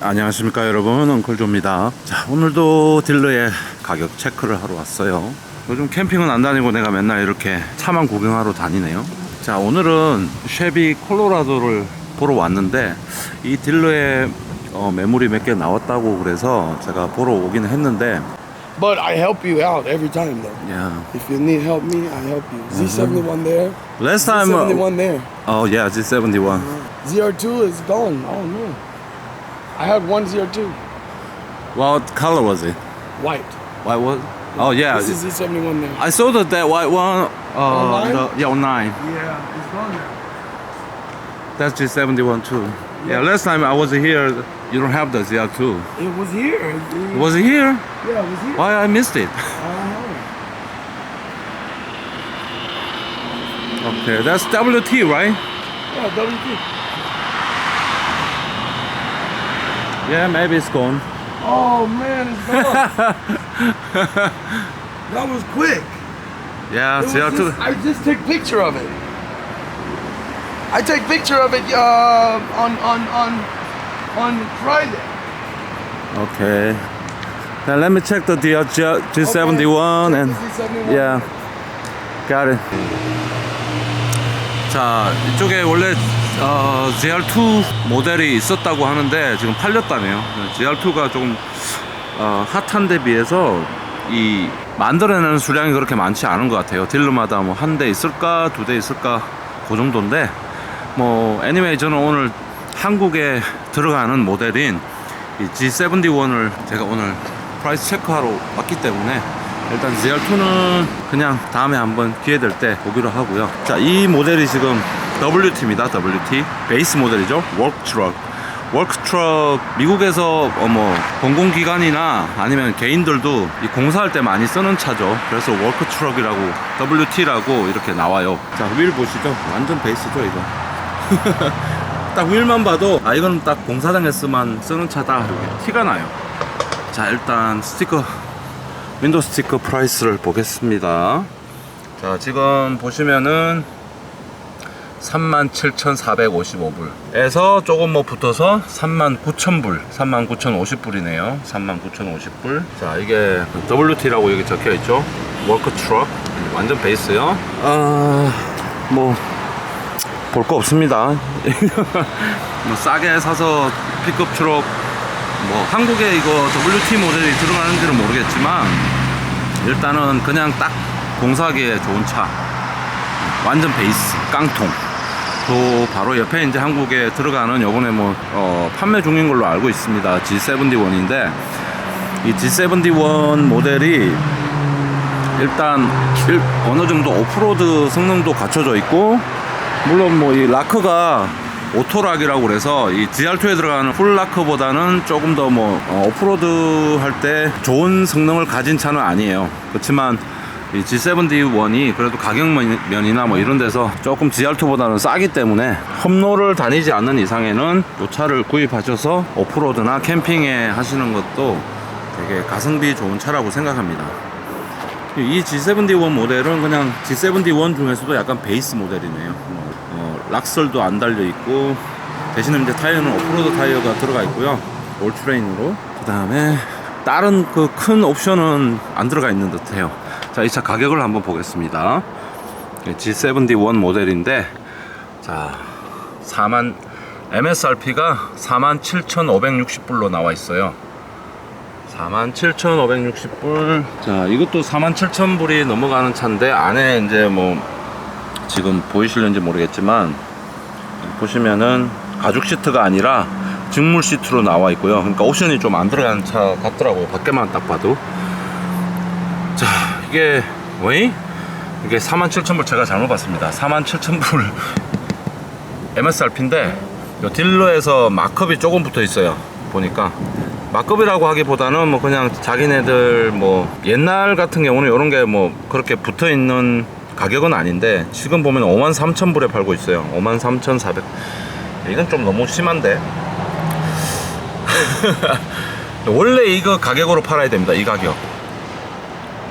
안녕하십니까 여러분 엉클조입니다 자 오늘도 딜러의 가격 체크를 하러 왔어요 요즘 캠핑은 안 다니고 내가 맨날 이렇게 차만 구경하러 다니네요 자 오늘은 쉐비 콜로라도를 보러 왔는데 이 딜러의 어, 매물이 몇 개 나왔다고 그래서 제가 보러 오긴 했는데 But I help you out every time, though. yeah. If you need help me, I help you. Z71 there. last time uh, Z71 there. oh yeah G71 ZR2 is gone. Don't know. I had one ZR2, what color was it white. white was oh yeah This is Z71 there. I saw that that white one uh, Online? the, yeah online Yeah, it's gone now. That's G71 too. Yeah, last time I was here, you don't have the ZR2. It was here. It, Was it here? yeah, it was here. Why I missed it? Uh-huh. Okay, that's WT, right? Yeah, WT. Yeah, maybe it's gone. Oh man, it's gone. that was quick. Yeah, It was ZR2. just- I just take picture of it. I take picture of it uh, on on on on Friday. Okay. Now let me check the DR G71 and Z71. yeah, got it. 자, 이쪽에 원래 어, GR2 모델이 있었다고 하는데 지금 팔렸다네요. GR2가 조금 어, 핫한 데 비해서 이 만들어내는 수량이 그렇게 많지 않은 것 같아요. 딜러마다 뭐 한 대 있을까, 두 대 있을까, 그 정도인데 뭐 애니메이 저는 오늘 한국에 들어가는 모델인 이 G71을 제가 오늘 프라이스 체크하러 왔기 때문에 일단 ZR2는 그냥 다음에 한번 기회 될 때 보기로 하고요. 자, 이 모델이 지금 WT입니다. WT 베이스 모델이죠. 워크 트럭. 워크 트럭 미국에서 어뭐 공공기관이나 아니면 개인들도 이 공사할 때 많이 쓰는 차죠. 그래서 워크 트럭이라고 WT라고 이렇게 나와요. 자, 휠 보시죠. 완전 베이스죠, 이거. 딱 휠만 봐도 아 이건 딱 공사장에서만 쓰는 차다 이렇게 티가 나요. 자 일단 스티커 윈도우 스티커 프라이스를 보겠습니다. 자 지금 보시면은 37,455불에서 조금 뭐 붙어서 39,000불 39,050불이네요. 39,050불. 자 이게 WT라고 여기 적혀 있죠? 워크 트럭. 완전 베이스요. 아 뭐 볼 거 없습니다. 뭐 싸게 사서 픽업 트럭 뭐 한국에 이거 WT 모델이 들어가는지는 모르겠지만 일단은 그냥 딱 공사하기에 좋은 차. 완전 베이스 깡통 또 바로 옆에 이제 한국에 들어가는 요번에 뭐 어, 판매 중인 걸로 알고 있습니다 G71인데 이 G71 모델이 일단 일- 어느 정도 오프로드 성능도 갖춰져 있고 물론 뭐 이 라크가 오토락이라고 그래서 이 GR2에 들어가는 풀 라크보다는 조금 더 뭐 오프로드 할 때 좋은 성능을 가진 차는 아니에요. 그렇지만 이 G71이 그래도 가격 면이나 뭐 이런 데서 조금 GR2보다는 싸기 때문에 험로를 다니지 않는 이상에는 이 차를 구입하셔서 오프로드나 캠핑에 하시는 것도 되게 가성비 좋은 차라고 생각합니다. 이 G71 모델은 그냥 G71 중에서도 약간 베이스 모델이네요. 뭐, 어, 락설도 안 달려 있고 대신에 이제 타이어는 오프로드 타이어가 들어가 있고요. 올트레인으로. 그 다음에 다른 그 큰 옵션은 안 들어가 있는 듯해요. 자, 이 차 가격을 한번 보겠습니다. G71 모델인데 자 4만 MSRP가 47,560불로 나와 있어요. 47,560불. 자, 이것도 47,000불이 넘어가는 차인데 안에 이제 뭐 지금 보이실는지 모르겠지만 보시면은 가죽 시트가 아니라 직물 시트로 나와 있고요. 그러니까 옵션이 좀 안 들어가는 차 같더라고요. 밖에만 딱 봐도. 자, 이게 왜? 이게 47,000불 제가 잘못 봤습니다. 47,000불 MSRP인데 딜러에서 마크업이 조금 붙어 있어요. 보니까 마크업이라고 하기보다는 뭐 그냥 자기네들 뭐 옛날 같은 경우는 이런 게 뭐 그렇게 붙어 있는 가격은 아닌데 지금 보면 53,000불에 팔고 있어요. 53,400. 이건 좀 너무 심한데. 원래 이거 가격으로 팔아야 됩니다. 이 가격.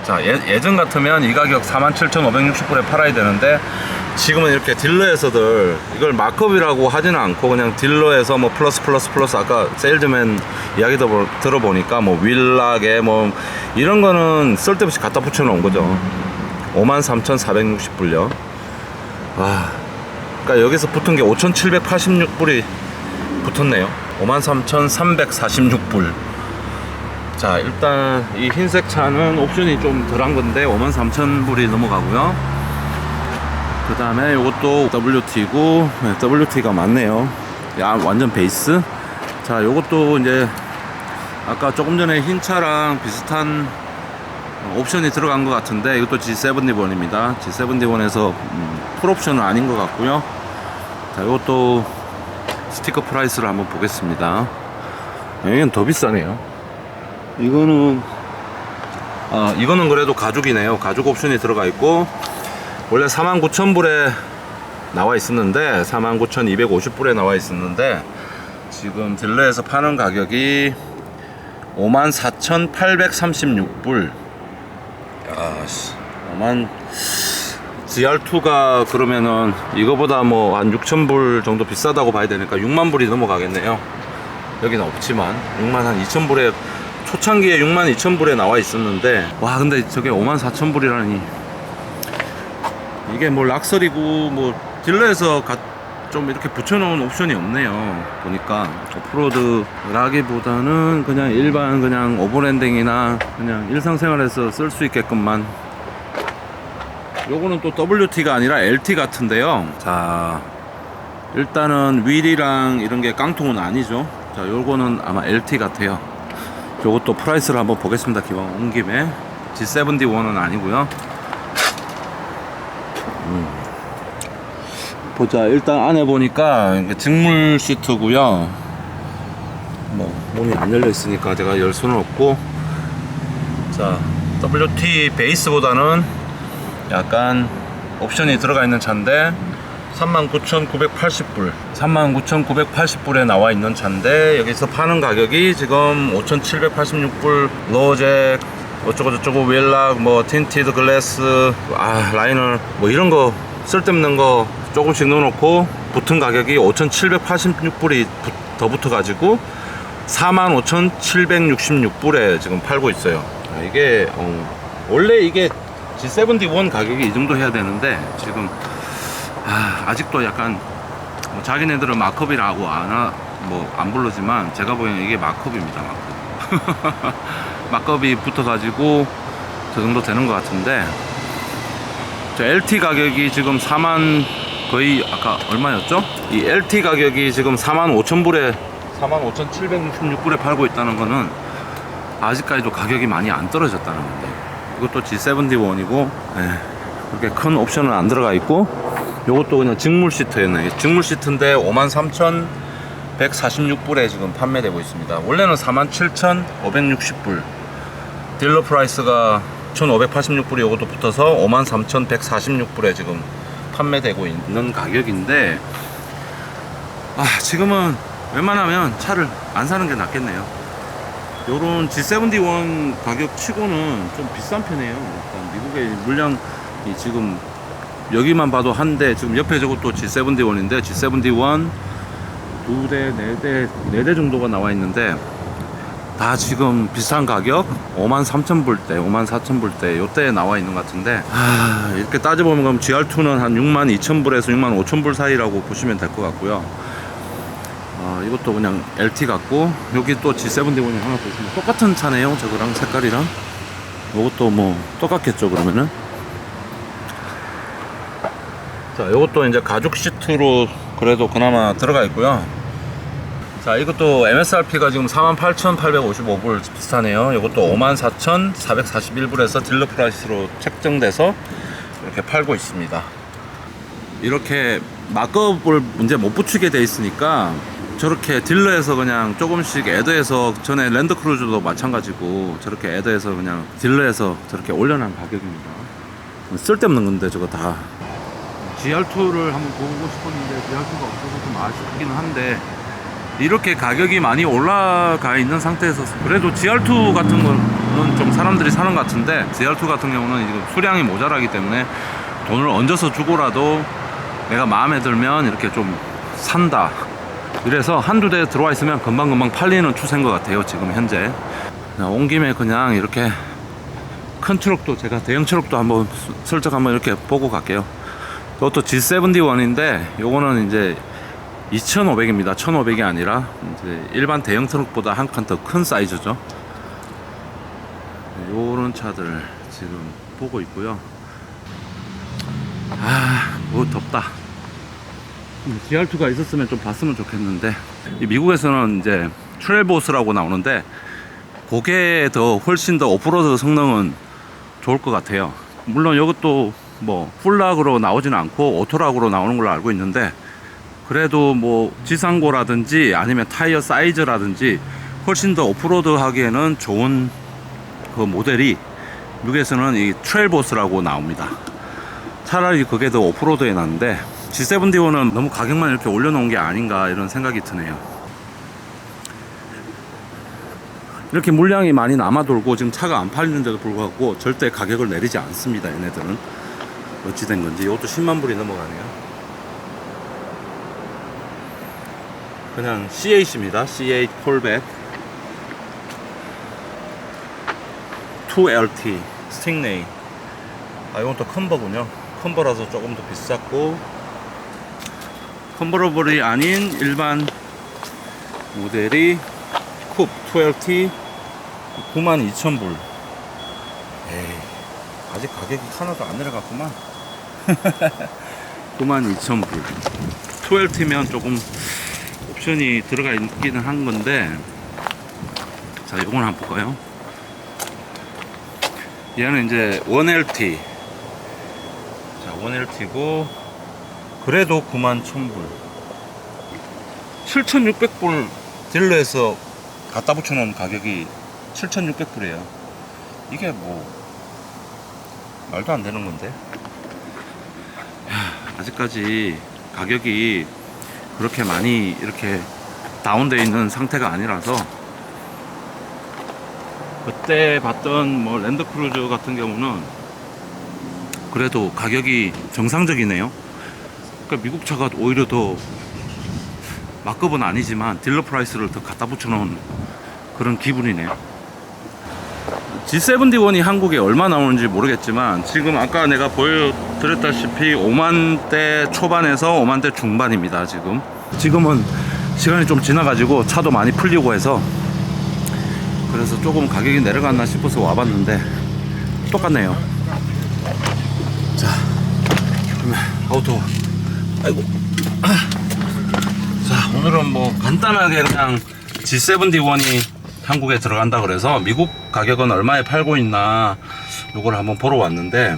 자 예, 예전 같으면 이 가격 47,560불에 팔아야 되는데 지금은 이렇게 딜러에서들 이걸 마크업이라고 하지는 않고 그냥 딜러에서 뭐 플러스 플러스 플러스 아까 세일즈맨 이야기 들어보- 들어보니까 뭐 윌락에 뭐 이런 거는 쓸데없이 갖다 붙여놓은 거죠. 53,460불요. 와 그러니까 여기서 붙은 게 5,786불이 붙었네요. 53,346불 자 일단 이 흰색 차는 옵션이 좀 덜한 건데 53,000불이 넘어가고요. 그 다음에 이것도 WT고 WT가 많네요. 야 완전 베이스. 자 요것도 이제 아까 조금 전에 흰 차랑 비슷한 옵션이 들어간 것 같은데 이것도 G71입니다. G71에서 음, 풀옵션은 아닌 것 같고요. 자 이것도 스티커 프라이스를 한번 보겠습니다. 여기는 더 비싸네요 이거는 아 이거는 그래도 가죽이네요. 가죽 옵션이 들어가 있고 원래 49,000불에 나와 있었는데 49,250불에 나와 있었는데 지금 딜러에서 파는 가격이 54,836불. 야씨 5만 GR2가 그러면은 이거보다 뭐 한 6,000불 정도 비싸다고 봐야 되니까 6만 불이 넘어가겠네요. 여기는 없지만 6만 한 2,000불에 초창기에 6만 2,000불에 나와 있었는데 와 근데 저게 5만 4,000불이라니. 이게 뭐 락설이고 뭐 딜러에서 가- 좀 이렇게 붙여놓은 옵션이 없네요 보니까. 오프로드라기보다는 그냥 일반 그냥 오버랜딩이나 그냥 일상생활에서 쓸 수 있게끔만. 요거는 또 WT가 아니라 LT 같은데요. 자 일단은 휠이랑 이런 게 깡통은 아니죠. 자 요거는 아마 LT 같아요 요것도 프라이스를 한번 보겠습니다 기왕 온 김에. G71은 아니고요. 보자 일단 안에 보니까 직물 시트고요. 뭐 문이 안 열려 있으니까 제가 열 수는 없고. 자 WT 베이스보다는 약간 옵션이 들어가 있는 차인데 39,980불. 39,980불에 나와 있는 차인데 여기서 파는 가격이 지금 5,786불 로제 어쩌고저쩌고 웰락 뭐 틴티드 글래스 아 라이너 뭐 이런 거 쓸데없는 거 조금씩 넣어놓고 붙은 가격이 5,786불이 더 붙어가지고 45,766불에 지금 팔고 있어요. 아, 이게 어, 원래 이게 G71 가격이 이 정도 해야 되는데 지금 아, 아직도 약간 뭐 자기네들은 마크업이라고 안뭐안 부르지만 제가 보기에는 이게 마크업입니다 마크업 마크업이 붙어가지고 저 정도 되는 것 같은데 저 LT 가격이 지금 4만 거의 아까 얼마였죠? 이 LT 가격이 지금 4만 5천 불에 4만 5천 766불에 팔고 있다는 거는 아직까지도 가격이 많이 안 떨어졌다는 건데 이것도 G71이고 예, 그렇게 큰 옵션은 안 들어가 있고 이것도 그냥 직물 시트였네. 직물 시트인데 53,146불에 지금 판매되고 있습니다. 원래는 47,560불. 딜러 프라이스가 1,586불이 이것도 붙어서 53,146불에 지금 판매되고 있는 가격인데 아 지금은 웬만하면 차를 안 사는 게 낫겠네요. 요런 G71 가격 치고는 좀 비싼 편이에요. 일단 미국의 물량이 지금 여기만 봐도 한 대 지금 옆에 저것도 G71인데 G71 두 대, 네 대, 네 대 정도가 나와 있는데 다 지금 비싼 가격? 5만 3천 불대, 5만 4천 불대 요때에 나와 있는 것 같은데 아, 이렇게 따져보면 그럼 GR2는 한 6만 2천 불에서 6만 5천 불 사이라고 보시면 될 것 같고요. 아, 이것도 그냥 LT 같고 여기 또 G71이 하나 더 있습니다. 똑같은 차네요 저거랑 색깔이랑. 이것도 뭐 똑같겠죠 그러면은 자 이것도 이제 가죽 시트로 그래도 그나마 들어가 있고요. 자 이것도 MSRP가 지금 48,855불 비슷하네요. 이것도 54,441불에서 딜러 프라이스로 책정돼서 이렇게 팔고 있습니다. 이렇게 마크업을 문제 못 붙이게 돼 있으니까 저렇게 딜러에서 그냥 조금씩 애더에서 전에 랜드크루즈도 마찬가지고 저렇게 애더에서 그냥 딜러에서 저렇게 올려놓은 가격입니다. 쓸데없는 건데 저거 다 GR2를 한번 보고 싶었는데 GR2가 없어서 좀 아쉽긴 한데 이렇게 가격이 많이 올라가 있는 상태에서 그래도 GR2 같은 거는 좀 사람들이 사는 것 같은데 GR2 같은 경우는 지금 수량이 모자라기 때문에 돈을 얹어서 주고라도 내가 마음에 들면 이렇게 좀 산다. 이래서 한두 대 들어와 있으면 금방금방 팔리는 추세인 것 같아요. 지금 현재. 온 김에 그냥 이렇게 큰 트럭도 제가 대형 트럭도 한번 스- 슬쩍 한번 이렇게 보고 갈게요. 이것도 G71인데 요거는 이제 2,500입니다. 1,500이 아니라 일반 대형 트럭보다 한 칸 더 큰 사이즈죠. 네, 요런 차들 지금 보고 있고요. 아, 뭐 덥다. GR2가 있었으면 좀 봤으면 좋겠는데 이 미국에서는 이제 트레보스라고 나오는데 그게 더 훨씬 더 오프로드 성능은 좋을 것 같아요. 물론 이것도 뭐 풀락으로 나오지는 않고 오토락으로 나오는 걸로 알고 있는데 그래도 뭐 지상고라든지 아니면 타이어 사이즈라든지 훨씬 더 오프로드 하기에는 좋은 그 모델이 미국에서는 이 트레일보스라고 나옵니다. 차라리 그게 더 오프로드에 낫는데 G71은 너무 가격만 이렇게 올려놓은 게 아닌가 이런 생각이 드네요. 이렇게 물량이 많이 남아 돌고 지금 차가 안 팔리는데도 불구하고 절대 가격을 내리지 않습니다. 얘네들은 어찌된 건지. 이것도 10만 불이 넘어가네요. 그냥 C8입니다. C8 콜백. 2LT 스팅레이 아 이건 또 컨버군요. 컨버라서 조금 더 비쌌고. 컨버러블이 아닌 일반 모델이 쿱 2LT 92,000불. 에이 아직 가격이 하나도 안 내려갔구만. 92,000불. 2LT면 조금 옵션이 들어가 있기는 한 건데 자 이건 한번 볼까요? 얘는 이제 1LT 자 1LT고 그래도 9만 1000불. 7600불 딜러에서 갖다 붙여놓은 가격이 7600불이에요. 이게 뭐 말도 안 되는 건데 하, 아직까지 가격이 그렇게 많이 이렇게 다운되어 있는 상태가 아니라서 그때 봤던 뭐 랜드크루즈 같은 경우는 그래도 가격이 정상적이네요. 그러니까 미국 차가 오히려 더 막급은 아니지만 딜러 프라이스를 더 갖다 붙여놓은 그런 기분이네요. G71이 한국에 얼마 나오는지 모르겠지만 지금 아까 내가 보여드렸다시피 5만대 초반에서 5만대 중반입니다. 지금 지금은 시간이 좀 지나가지고 차도 많이 풀리고 해서 그래서 조금 가격이 내려갔나 싶어서 와봤는데 똑같네요. 자, 그러면 아우토. 아이고. 자, 오늘은 뭐 간단하게 그냥 G71이 한국에 들어간다 그래서 미국 가격은 얼마에 팔고 있나 요걸 한번 보러 왔는데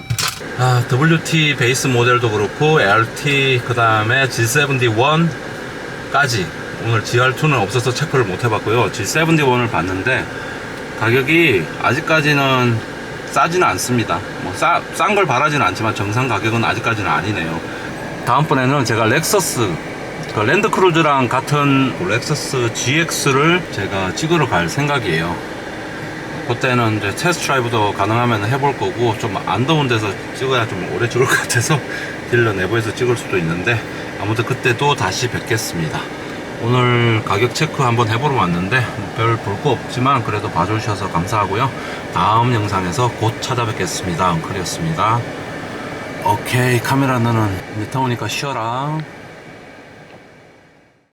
아, WT 베이스 모델도 그렇고 LT 그 다음에 G71까지 오늘 GR2는 없어서 체크를 못 해봤고요. G71을 봤는데 가격이 아직까지는 싸지는 않습니다. 뭐 싼 걸 바라지는 않지만 정상 가격은 아직까지는 아니네요. 다음번에는 제가 렉서스 그 랜드크루즈랑 같은 렉서스 GX를 제가 찍으러 갈 생각이에요. 그때는 이제 테스트 드라이브도 가능하면 해볼 거고 좀 안 더운 데서 찍어야 좀 오래 찍을 것 같아서 딜러 내부에서 찍을 수도 있는데 아무튼 그때도 다시 뵙겠습니다. 오늘 가격 체크 한번 해보러 왔는데 별 볼 거 없지만 그래도 봐주셔서 감사하고요. 다음 영상에서 곧 찾아뵙겠습니다. 엉클이었습니다. 오케이 카메라 너는 이제 더우니까 쉬어라.